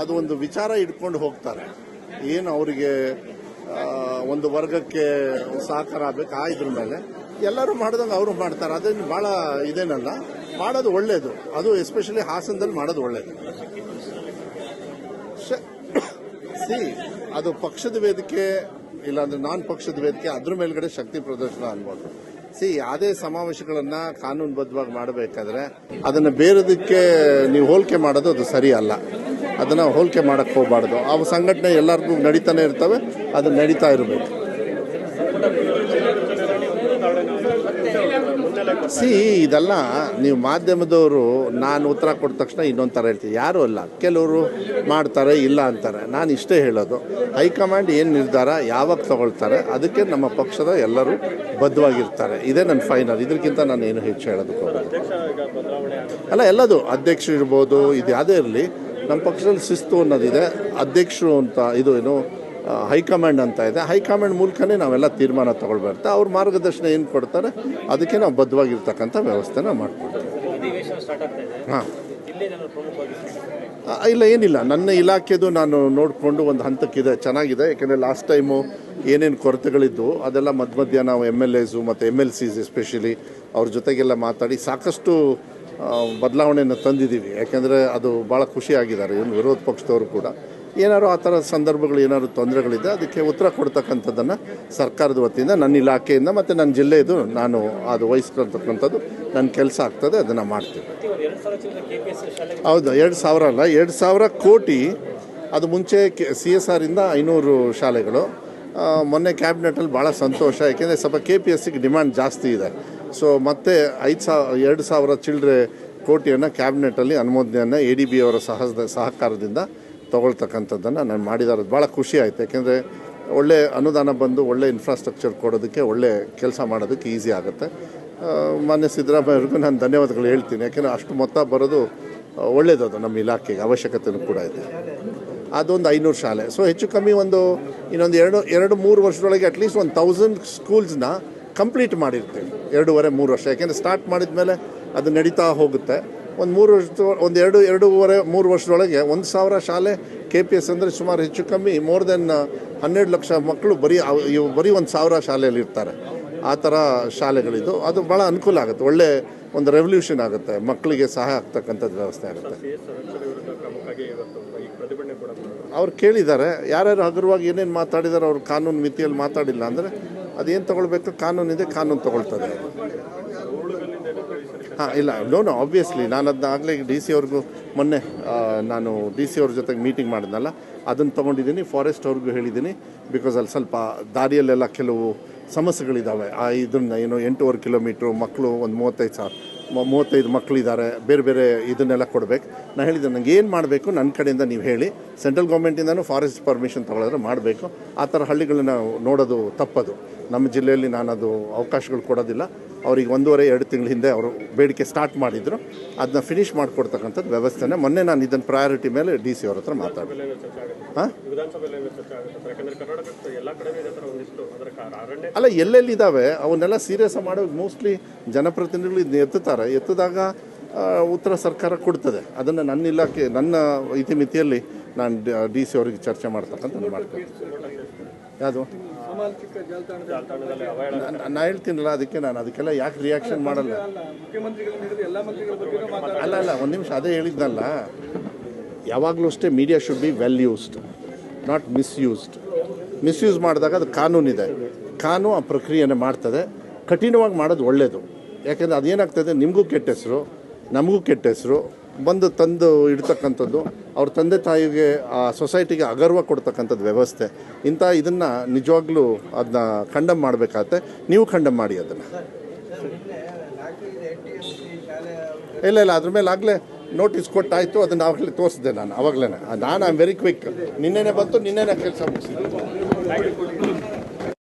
ಅದು ಒಂದು ವಿಚಾರ ಇಟ್ಕೊಂಡು ಹೋಗ್ತಾರೆ. ಏನು ಅವರಿಗೆ ಒಂದು ವರ್ಗಕ್ಕೆ ಸಹಕಾರ ಆಗಬೇಕು ಆ ಇದ್ರ ಮೇಲೆ. ಎಲ್ಲರೂ ಮಾಡ್ದಂಗೆ ಅವರು ಮಾಡ್ತಾರೆ. ಅದೇನು ಭಾಳ ಇದೇನಲ್ಲ, ಮಾಡೋದು ಒಳ್ಳೇದು. ಅದು ಎಸ್ಪೆಷಲಿ ಹಾಸನದಲ್ಲಿ ಮಾಡೋದು ಒಳ್ಳೇದು. ಸಿ, ಅದು ಪಕ್ಷದ ವೇದಿಕೆ, ಇಲ್ಲಾಂದ್ರೆ ನಾನ್ ಪಕ್ಷದ ವೇದಿಕೆ, ಅದ್ರ ಮೇಲ್ಗಡೆ ಶಕ್ತಿ ಪ್ರದರ್ಶನ ಅನ್ಬೋದು. ಸಿ, ಅದೇ ಸಮಾವೇಶಗಳನ್ನ ಕಾನೂನುಬದ್ಧವಾಗಿ ಮಾಡಬೇಕಾದ್ರೆ ಅದನ್ನ ಬೇರೆದಕ್ಕೆ ನೀವು ಹೋಲಿಕೆ ಮಾಡೋದು ಅದು ಸರಿ ಅಲ್ಲ. ಅದನ್ನ ಹೋಲಿಕೆ ಮಾಡಕ್ ಹೋಗಬಾರ್ದು. ಆ ಸಂಘಟನೆ ಎಲ್ಲರಿಗೂ ನಡೀತಾನೆ ಇರ್ತವೆ, ಅದು ನಡೀತಾ ಇರಬೇಕು. ಸಿ, ಇದೆಲ್ಲ, ನೀವು ಮಾಧ್ಯಮದವರು ನಾನು ಉತ್ತರ ಕೊಟ್ಟ ತಕ್ಷಣ ಇನ್ನೊಂದು ಥರ ಹೇಳ್ತೀನಿ ಯಾರು ಅಲ್ಲ. ಕೆಲವರು ಮಾಡ್ತಾರೆ, ಇಲ್ಲ ಅಂತಾರೆ. ನಾನು ಇಷ್ಟೇ ಹೇಳೋದು. ಹೈಕಮಾಂಡ್ ಏನು ನಿರ್ಧಾರ? ಯಾವಾಗ ತಗೊಳ್ತಾರೆ? ಅದಕ್ಕೆ ನಮ್ಮ ಪಕ್ಷದ ಎಲ್ಲರೂ ಬದ್ಧವಾಗಿರ್ತಾರೆ. ಇದೇ ನನ್ನ ಫೈನಲ್. ಇದಕ್ಕಿಂತ ನಾನು ಏನು ಹೆಚ್ಚು ಹೇಳೋದಕ್ಕೆ ಹೋಗೋದು ಅಲ್ಲ, ಎಲ್ಲದು. ಅಧ್ಯಕ್ಷರು ಇರ್ಬೋದು ಇದು ಯಾವುದೇ ಇರಲಿ. ನಮ್ಮ ಪಕ್ಷದಲ್ಲಿ ಶಿಸ್ತು ಅನ್ನೋದಿದೆ. ಅಧ್ಯಕ್ಷರು ಅಂತ ಇದು ಏನು ಹೈಕಮಾಂಡ್ ಅಂತ ಇದೆ. ಹೈಕಮಾಂಡ್ ಮೂಲಕನೇ ನಾವೆಲ್ಲ ತೀರ್ಮಾನ ತಗೊಳ್ಬರ್ತಾ ಅವ್ರ ಮಾರ್ಗದರ್ಶನ ಏನು ಕೊಡ್ತಾರೆ ಅದಕ್ಕೆ ನಾವು ಬದ್ಧವಾಗಿರ್ತಕ್ಕಂಥ ವ್ಯವಸ್ಥೆನ ಮಾಡ್ಕೊಡ್ತೀವಿ ಹಾಂ. ಇಲ್ಲೇ ಏನಿಲ್ಲ. ನನ್ನ ಇಲಾಖೆದು ನಾನು ನೋಡಿಕೊಂಡು ಒಂದು ಹಂತಕ್ಕಿದೆ. ಚೆನ್ನಾಗಿದೆ. ಯಾಕೆಂದರೆ ಲಾಸ್ಟ್ ಟೈಮು ಏನೇನು ಕೊರತೆಗಳಿದ್ದು ಅದೆಲ್ಲ ಮಧ್ಯ ಮಧ್ಯ ನಾವು ಎಂ ಎಲ್ ಎಸು ಮತ್ತು ಎಂ ಎಲ್ ಸಿಸ್ ಎಸ್ಪೆಷಲಿ ಅವ್ರ ಜೊತೆಗೆಲ್ಲ ಮಾತಾಡಿ ಸಾಕಷ್ಟು ಬದಲಾವಣೆಯನ್ನು ತಂದಿದ್ದೀವಿ. ಯಾಕೆಂದರೆ ಅದು ಭಾಳ ಖುಷಿಯಾಗಿದ್ದಾರೆ ಏನು ವಿರೋಧ ಪಕ್ಷದವರು ಕೂಡ. ಏನಾದ್ರು ಆ ಥರ ಸಂದರ್ಭಗಳು ಏನಾದ್ರು ತೊಂದರೆಗಳಿದೆ, ಅದಕ್ಕೆ ಉತ್ತರ ಕೊಡ್ತಕ್ಕಂಥದ್ದನ್ನು ಸರ್ಕಾರದ ವತಿಯಿಂದ ನನ್ನ ಇಲಾಖೆಯಿಂದ ಮತ್ತು ನನ್ನ ಜಿಲ್ಲೆಯದು ನಾನು ಅದು ವಹಿಸ್ಕೊಳ್ತಕ್ಕಂಥದ್ದು ನನ್ನ ಕೆಲಸ ಆಗ್ತದೆ, ಅದನ್ನು ಮಾಡ್ತೀನಿ. ಹೌದು, ಎರಡು ಸಾವಿರ ಅಲ್ಲ, ಎರಡು ಸಾವಿರ ಕೋಟಿ, ಅದು ಮುಂಚೆ ಕೆ, ಸಿ ಎಸ್ ಆರಿಂದ ಐನೂರು ಶಾಲೆಗಳು. ಮೊನ್ನೆ ಕ್ಯಾಬಿನೆಟಲ್ಲಿ ಭಾಳ ಸಂತೋಷ ಯಾಕೆಂದರೆ ಸ್ವಲ್ಪ ಕೆ ಪಿ ಎಸ್ ಸಿಗೆ ಡಿಮ್ಯಾಂಡ್ ಜಾಸ್ತಿ ಇದೆ. ಸೊ, ಮತ್ತೆ ಐದು ಸಾವಿರ ಎರಡು ಸಾವಿರ ಚಿಲ್ಲರೆ ಕೋಟಿಯನ್ನು ಕ್ಯಾಬಿನೆಟಲ್ಲಿ ಅನುಮೋದನೆಯನ್ನು ಎ ಡಿ ಬಿ ಅವರ ಸಹ ಸಹಕಾರದಿಂದ ತೊಗೊಳ್ತಕ್ಕಂಥದ್ದನ್ನು ನಾನು ಮಾಡಿದಾರದು ಭಾಳ ಖುಷಿ ಆಯಿತು. ಯಾಕೆಂದರೆ ಒಳ್ಳೆ ಅನುದಾನ ಬಂದು ಒಳ್ಳೆ ಇನ್ಫ್ರಾಸ್ಟ್ರಕ್ಚರ್ ಕೊಡೋದಕ್ಕೆ ಒಳ್ಳೆ ಕೆಲಸ ಮಾಡೋದಕ್ಕೆ ಈಸಿ ಆಗುತ್ತೆ. ಮಾನ್ಯ ಸಿದ್ದರಾಮಯ್ಯವ್ರಿಗೂ ನಾನು ಧನ್ಯವಾದಗಳು ಹೇಳ್ತೀನಿ. ಯಾಕೆಂದರೆ ಅಷ್ಟು ಮೊತ್ತ ಬರೋದು ಒಳ್ಳೆಯದದು ನಮ್ಮ ಇಲಾಖೆಗೆ ಅವಶ್ಯಕತೆಯೂ ಕೂಡ ಇದೆ. ಅದೊಂದು ಐನೂರು ಶಾಲೆ. ಸೊ ಹೆಚ್ಚು ಕಮ್ಮಿ ಒಂದು ಇನ್ನೊಂದು ಎರಡು ಎರಡು ಮೂರು ವರ್ಷದೊಳಗೆ ಅಟ್ಲೀಸ್ಟ್ ಒಂದು ತೌಸಂಡ್ ಸ್ಕೂಲ್ಸ್ನ ಕಂಪ್ಲೀಟ್ ಮಾಡಿರ್ತೀವಿ. ಎರಡೂವರೆ, ಮೂರು ವರ್ಷ. ಯಾಕೆಂದರೆ ಸ್ಟಾರ್ಟ್ ಮಾಡಿದ ಮೇಲೆ ಅದು ನಡೀತಾ ಹೋಗುತ್ತೆ. ಒಂದು ಮೂರು ವರ್ಷ ಒಂದು ಎರಡು, ಎರಡೂವರೆ, ಮೂರು ವರ್ಷದೊಳಗೆ ಒಂದು ಸಾವಿರ ಶಾಲೆ ಕೆ ಪಿ ಎಸ್ ಅಂದರೆ ಸುಮಾರು ಹೆಚ್ಚು ಕಮ್ಮಿ ಮೋರ್ ದೆನ್ ಹನ್ನೆರಡು ಲಕ್ಷ ಮಕ್ಕಳು ಬರೀ ಇವು ಬರೀ ಒಂದು ಸಾವಿರ ಶಾಲೆಯಲ್ಲಿ ಇರ್ತಾರೆ. ಆ ಥರ ಶಾಲೆಗಳಿದ್ದು. ಅದು ಭಾಳ ಅನುಕೂಲ ಆಗುತ್ತೆ. ಒಳ್ಳೆ ಒಂದು ರೆವಲ್ಯೂಷನ್ ಆಗುತ್ತೆ. ಮಕ್ಕಳಿಗೆ ಸಹಾಯ ಆಗ್ತಕ್ಕಂಥದ್ದು ವ್ಯವಸ್ಥೆ ಆಗುತ್ತೆ. ಅವ್ರು ಕೇಳಿದ್ದಾರೆ. ಯಾರ್ಯಾರು ಹಗುರವಾಗಿ ಏನೇನು ಮಾತಾಡಿದಾರೆ, ಅವ್ರು ಕಾನೂನು ಮಿತಿಯಲ್ಲಿ ಮಾತಾಡಿಲ್ಲ ಅಂದರೆ ಅದೇನು ತಗೊಳ್ಬೇಕು? ಕಾನೂನಿದೆ, ಕಾನೂನು ತಗೊಳ್ತದೆ. ಹಾಂ ಇಲ್ಲ ನೋ ಆಬ್ವಿಯಸ್ಲಿ ನಾನು ಅದನ್ನ ಆಗಲೇ ಡಿ ಸಿ ಅವ್ರಿಗೂ ಮೊನ್ನೆ ನಾನು ಡಿ ಸಿ ಅವ್ರ ಜೊತೆಗೆ ಮೀಟಿಂಗ್ ಮಾಡಿದ್ನಲ್ಲ, ಅದನ್ನು ತೊಗೊಂಡಿದ್ದೀನಿ ಫಾರೆಸ್ಟ್ ಅವ್ರಿಗೂ ಹೇಳಿದ್ದೀನಿ ಬಿಕಾಸ್ ಅಲ್ಲಿ ಸ್ವಲ್ಪ ದಾರಿಯಲ್ಲೆಲ್ಲ ಕೆಲವು ಸಮಸ್ಯೆಗಳಿದ್ದಾವೆ ಆ ಇದನ್ನ ಏನು ಎಂಟೂವರೆ ಕಿಲೋಮೀಟ್ರು ಮಕ್ಕಳು ಒಂದು ಮೂವತ್ತೈದು ಸಾವಿರ ಮೂವತ್ತೈದು ಮಕ್ಕಳಿದ್ದಾರೆ ಬೇರೆ ಬೇರೆ ಇದನ್ನೆಲ್ಲ ಕೊಡಬೇಕು. ನಾನು ಹೇಳಿದ್ದೆ ನನಗೆ ಏನು ಮಾಡಬೇಕು? ನನ್ನ ಕಡೆಯಿಂದ ನೀವು ಹೇಳಿ. ಸೆಂಟ್ರಲ್ ಗೌರ್ಮೆಂಟಿಂದನೂ ಫಾರೆಸ್ಟ್ ಪರ್ಮಿಷನ್ ತೊಗೊಳಿದ್ರೆ ಮಾಡಬೇಕು. ಆ ಥರ ಹಳ್ಳಿಗಳನ್ನ ನೋಡೋದು ತಪ್ಪದು. ನಮ್ಮ ಜಿಲ್ಲೆಯಲ್ಲಿ ನಾನು ಅದು ಅವಕಾಶಗಳು ಕೊಡೋದಿಲ್ಲ. ಅವ್ರಿಗೆ ಒಂದೂವರೆ, ಎರಡು ತಿಂಗಳ ಹಿಂದೆ ಅವರು ಬೇಡಿಕೆ ಸ್ಟಾರ್ಟ್ ಮಾಡಿದ್ರು. ಅದನ್ನ ಫಿನಿಶ್ ಮಾಡಿಕೊಡ್ತಕ್ಕಂಥದ್ದು ವ್ಯವಸ್ಥೆನೇ. ಮೊನ್ನೆ ನಾನು ಇದನ್ನು ಪ್ರಯಾರಿಟಿ ಮೇಲೆ ಡಿ ಸಿ ಅವ್ರ ಹತ್ರ ಮಾತಾಡಿದೆ. ಹಾಂ? ಅಲ್ಲ ಎಲ್ಲೆಲ್ಲಿ ಇದ್ದಾವೆ ಅವನ್ನೆಲ್ಲ ಸೀರಿಯಸ್ ಮಾಡೋ ಮೋಸ್ಟ್ಲಿ ಜನಪ್ರತಿನಿಧಿಗಳು ಇದನ್ನ ಎತ್ತುತ್ತಾರೆ. ಎತ್ತಿದಾಗ ಉತ್ತರ ಸರ್ಕಾರ ಕೊಡ್ತದೆ. ಅದನ್ನು ನನ್ನ ಇಲಾಖೆ, ನನ್ನ ಇತಿಮಿತಿಯಲ್ಲಿ ನಾನು ಡಿ ಸಿ ಅವರಿಗೆ ಚರ್ಚೆ ಮಾಡ್ತಕ್ಕಂಥ ಮಾಡ್ತೇನೆ. ಯಾವುದು? ನಾ- ನಾ ಹೇಳ್ತೀನಲ್ಲ ಅದಕ್ಕೆ ನಾನು ಅದಕ್ಕೆಲ್ಲ ಯಾಕೆ ರಿಯಾಕ್ಷನ್ ಮಾಡಲ್ಲ? ಅಲ್ಲ ಅಲ್ಲ ಒಂದು ನಿಮಿಷ ಅದೇ ಹೇಳಿದ್ನಲ್ಲ. ಯಾವಾಗಲೂ ಅಷ್ಟೇ media should be well used not misused misuse ಮಾಡಿದಾಗ ಅದು ಕಾನೂನಿದೆ. ಕಾನೂನು ಆ ಪ್ರಕ್ರಿಯೆನೇ ಮಾಡ್ತದೆ. ಕಠಿಣವಾಗಿ ಮಾಡೋದು ಒಳ್ಳೆಯದು ಯಾಕೆಂದರೆ ಅದೇನಾಗ್ತದೆ? ನಿಮಗೂ ಕೆಟ್ಟ ಹೆಸರು ನಮಗೂ ಕೆಟ್ಟ ಹೆಸರು ಬಂದು ತಂದು ಇಡ್ತಕ್ಕಂಥದ್ದು, ಅವ್ರ ತಂದೆ ತಾಯಿಗೆ ಆ ಸೊಸೈಟಿಗೆ ಅಗರ್ವ ಕೊಡ್ತಕ್ಕಂಥದ್ದು ವ್ಯವಸ್ಥೆ. ಇಂಥ ಇದನ್ನು ನಿಜವಾಗ್ಲೂ ಅದನ್ನ ಖಂಡಮ್ ಮಾಡಬೇಕಾಗತ್ತೆ. ನೀವು ಖಂಡಮ್ ಮಾಡಿ ಅದನ್ನು. ಇಲ್ಲ ಇಲ್ಲ, ಅದ್ರ ಮೇಲೆ ಆಗಲೇ ನೋಟಿಸ್ ಕೊಟ್ಟಾಯಿತು, ಅದನ್ನು ಆವಾಗಲೇ ತೋರಿಸಿದೆ ನಾನು ಆವಾಗಲೇ ನಾನು ಐ ಆಮ್ ವೆರಿ ಕ್ವಿಕ್ ನಿನ್ನೆನೆ ಬಂತು, ನಿನ್ನೆನೆ ಕೆಲಸ ಮುಗಿಸಿದೆ